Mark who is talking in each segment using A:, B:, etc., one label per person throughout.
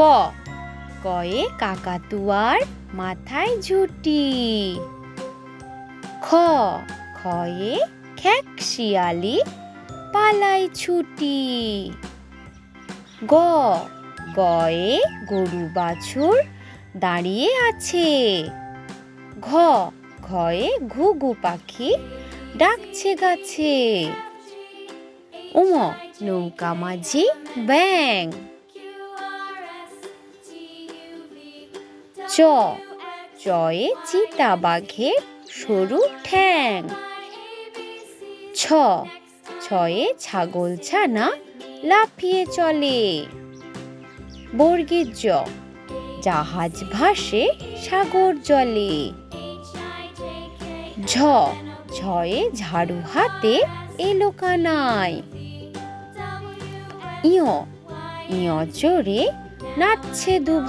A: ক। কয়ে কাকাতুয়ার মাথায় ঝুটি। খ। খয়ে খ্যাক শিয়ালি পালাই ছুটি। গ। গয়ে গরু বাছুর দাঁড়িয়ে আছে। ঘ। ঘয়ে ঘুঘু পাখি ডাকছে গাছে। উম। নৌকা মাঝি ব্যাং। চ চয়ে চিতা বাঘে সরু ঠ্যাং। ছ। ছয়ে ছাগল ছানা লাফিয়ে চলে। বর্গের জ। জাহাজ ভাসে সাগর জলে। ঝ। ঝয়ে ঝাড়ু হাতে এলো কানায়। ইয়। ইয় জোরে নাচছে দু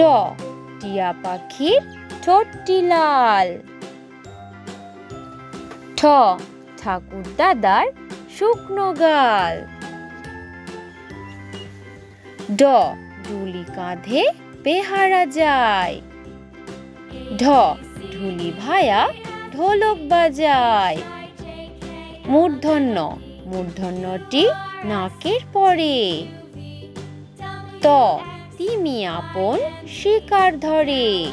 A: ট টিয়া পাখির ঠোঁটটি লাল। ঠ, ঠাকুর দাদার শুকনো গাল। ড ডুলি কাঁধে বেহারা যায়। ঢ ঢুলি ভায়া ঢোলক বাজায়। মূর্ধন্য, মূর্ধন্যটি নাকের পরে। ত তিমি আপন শিকার ধরে।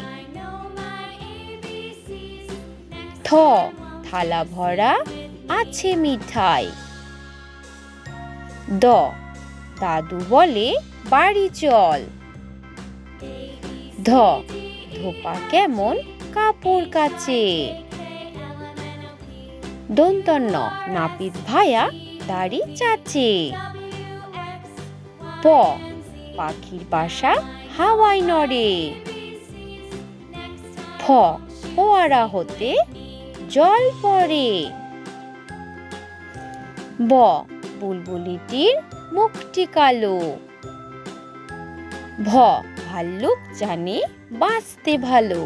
A: থ, থালা ভরা আছে মিঠাই। দ, দাদু বলে বাড়ি চল। ধ, ধোপা কেমন কাপড় কাচে। দন্তন্য নাপিত ভায়া দাড়ি চাচে। প পাখির বাসা হাওয়াই নড়ে। ফ, ফোয়ারা হতে জল পড়ে। ব, বুলবুলিটির মুখটি কালো। ভ, ভাল্লুক জানে বাঁচতে ভালো।